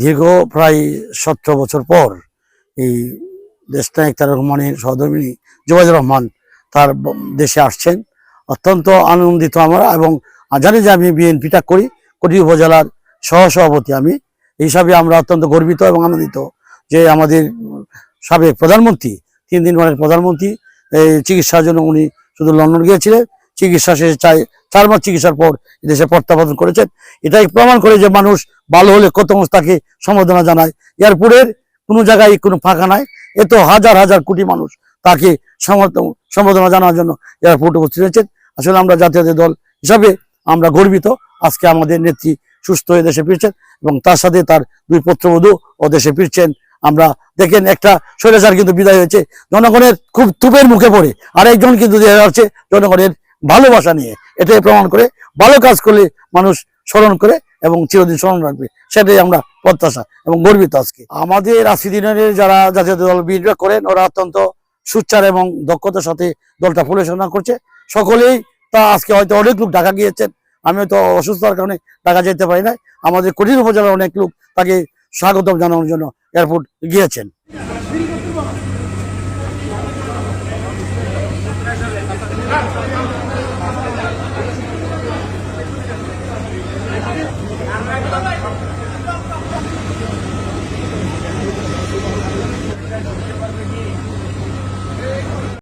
দীর্ঘ প্রায় সতেরো বছর পর এই দেশনায়ক তার রহমানের সহধর্মিনী জুবাইদুর রহমান তার দেশে আসছেন। অত্যন্ত আনন্দিত আমরা এবং জানি যে আমি বিএনপিটা করি, কোটি উপজেলার সহসভাপতি আমি। এই হিসাবে আমরা অত্যন্ত গর্বিত এবং আনন্দিত যে আমাদের সাবেক প্রধানমন্ত্রী, তিন দিন পরের প্রধানমন্ত্রী, এই চিকিৎসার জন্য উনি শুধু লন্ডন গিয়েছিলেন। চিকিৎসা শেষে চাই চার মাস চিকিৎসার পর দেশে প্রত্যাবর্তন করেছেন। এটাই প্রমাণ করে যে মানুষ ভালো হলে কত তাকে সম্বোধনা জানায়। এয়ারপোর্টের কোনো জায়গায় কোনো ফাঁকা নাই। এত হাজার হাজার কোটি মানুষ তাকে সম্বোধনা জানার জন্য এয়ারপোর্টে উপস্থিত হয়েছেন। আসলে আমরা জাতীয় দল হিসাবে আমরা গর্বিত। আজকে আমাদের নেত্রী সুস্থ হয়ে দেশে ফিরছেন এবং তার সাথে তার দুই পুত্রবধূ ও দেশে ফিরছেন। আমরা দেখেন একটা স্বৈরাচার কিন্তু বিদায় হয়েছে। জনগণের খুব তুপের মুখে পড়ে। আর একজন কিন্তু দেখা যাচ্ছে জনগণের ভালোবাসা নিয়ে। এটাই প্রমাণ করে ভালো কাজ করলে মানুষ স্মরণ করে এবং চিরদিন স্মরণ রাখবে। সেটাই আমরা প্রত্যাশা এবং গর্বিত আজকে। আমাদের আশি দিনের যারা জাতীয় দল বিরোধিতা করেন, ওরা অত্যন্ত সুচ্চার এবং দক্ষতার সাথে দলটা পরিচালনা করছে। সকলেই তা আজকে হয়তো অনেক লোক ঢাকা গিয়েছেন। আমি হয়তো অসুস্থতার কারণে ঢাকা যেতে পারি না আমাদের কঠিন উপজেলার অনেক লোক তাকে স্বাগতম জানানোর জন্য এয়ারপোর্ট গিয়েছেন। আমরা